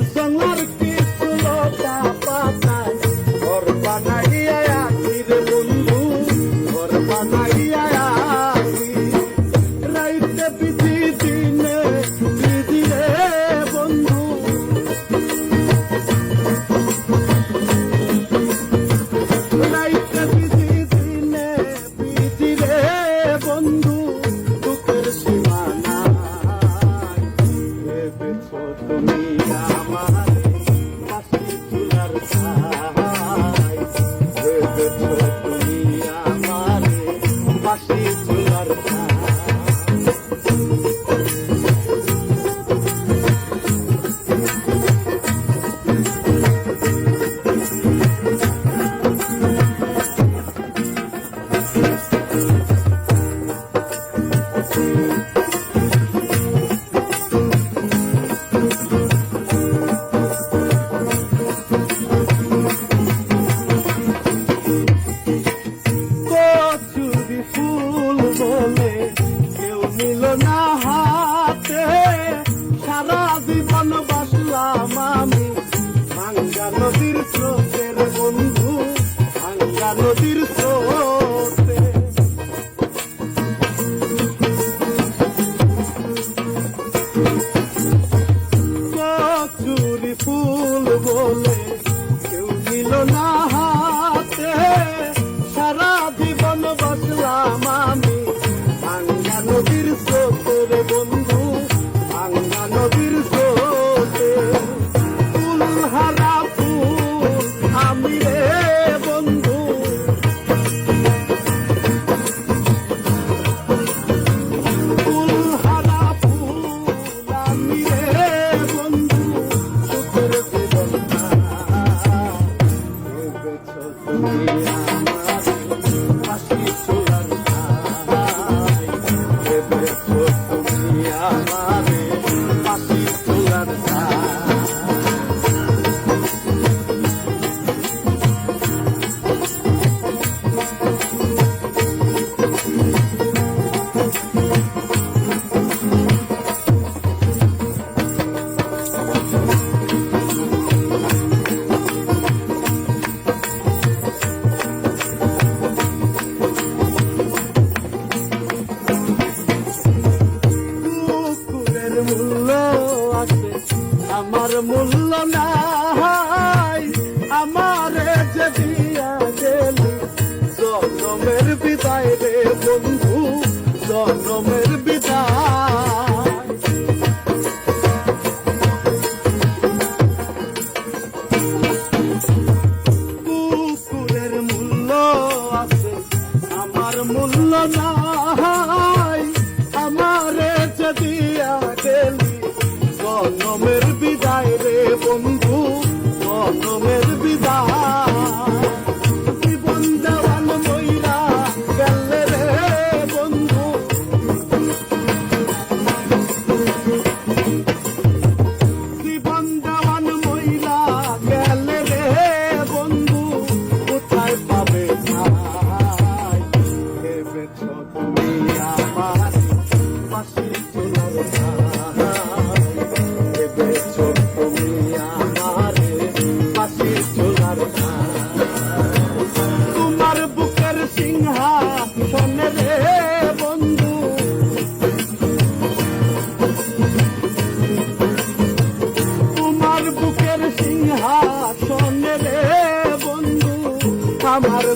Sangla good, good, good. বলে কেউ নিল না হাতে। সারা জীবন বসলাম আমি। ভাঙ্গা নদীর স্রোতের বন্ধু Hallelujah. আমারে যেদিন করেছ তুমি আমার পাশে চলার তোমার বুকের সিংহা শোনে রে বন্ধু। তোমার আমার